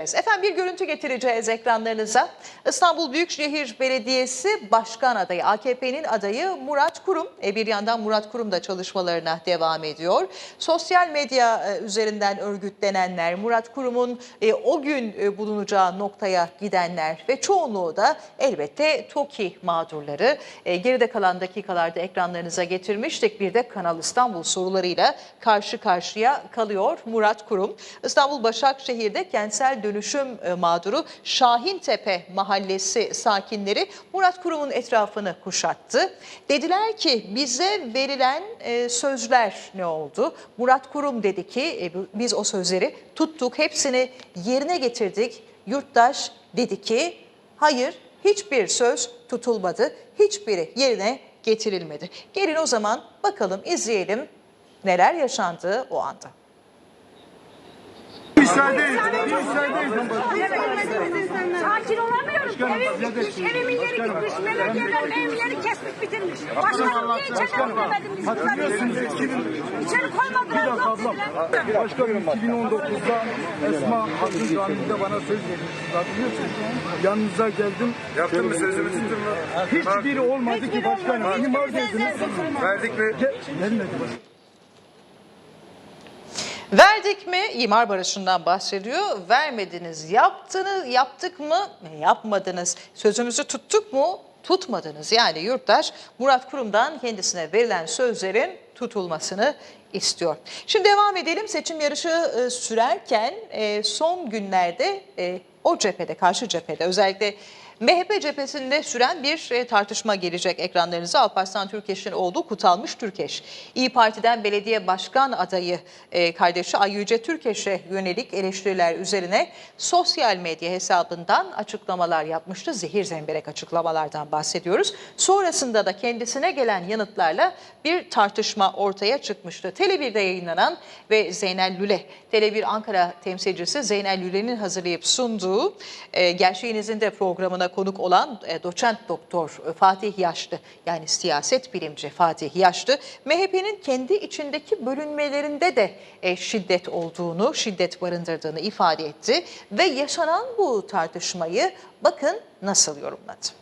Efendim bir görüntü getireceğiz ekranlarınıza. İstanbul Büyükşehir Belediyesi Başkan adayı, AKP'nin adayı Murat Kurum. E, bir yandan Murat Kurum da çalışmalarına devam ediyor. Sosyal medya e, üzerinden örgütlenenler, Murat Kurum'un e, o gün e, bulunacağı noktaya gidenler ve çoğunluğu da elbette TOKİ mağdurları. E, geride kalan dakikalarda ekranlarınıza getirmiştik. Bir de Kanal İstanbul sorularıyla karşı karşıya kalıyor Murat Kurum. İstanbul Başakşehir'de kentsel dönüşüm e, mağduru Şahintepe mahallesi sakinleri Murat Kurum'un etrafını kuşattı. Dediler ki bize verilen e, sözler ne oldu? Murat Kurum dedi ki e, biz o sözleri tuttuk, hepsini yerine getirdik. Yurttaş dedi ki hayır hiçbir söz tutulmadı, hiçbiri yerine getirilmedi. Gelin o zaman bakalım izleyelim neler yaşandı o anda. Müsaadeyiz. Müsaadeyiz. Sakin olamıyorum. Evim gitmiş, evimin yeri gitmiş, belediyeler evleri kesmiş bitirmiş. Başkanım niye içeri koymadın? Hatırlıyorsunuz 2000 İçeri koymadılar. Bir dakika ablam. Başkanım 2019'da Esma Hatun Camii'nde bana söz vermiştiniz. Hatırlıyorsunuz. Yanınıza geldim. Yaptın mı sözümü tuttun mu? Hiçbiri olmadı ki başkanım. İmar dediniz. Verdik mi? Gelmedi başkanım. Verdik mi? İmar barışından bahsediyor. Vermediniz. Yaptınız, yaptık mı? Yapmadınız. Sözümüzü tuttuk mu? Tutmadınız. Yani yurttaş Murat Kurum'dan kendisine verilen sözlerin tutulmasını istiyor. Şimdi devam edelim. Seçim yarışı e, sürerken e, son günlerde e, o cephede, karşı cephede özellikle MHP cephesinde süren bir e, tartışma gelecek ekranlarınıza. Alparslan Türkeş'in oğlu Kutalmış Türkeş. İyi Parti'den belediye başkan adayı e, kardeşi Ayyüce Türkeş'e yönelik eleştiriler üzerine sosyal medya hesabından açıklamalar yapmıştı. Zehir zemberek açıklamalardan bahsediyoruz. Sonrasında da kendisine gelen yanıtlarla bir tartışma ortaya çıkmıştı. Tele1'de yayınlanan ve Zeynel Lüle, Tele1 Ankara temsilcisi Zeynel Lüle'nin hazırlayıp sunduğu e, Gerçeğinizin de programına konuk olan e, doçent doktor e, Fatih Yaşlı yani siyaset bilimci Fatih Yaşlı MHP'nin kendi içindeki bölünmelerinde de e, şiddet olduğunu, şiddet barındırdığını ifade etti ve yaşanan bu tartışmayı bakın nasıl yorumladı.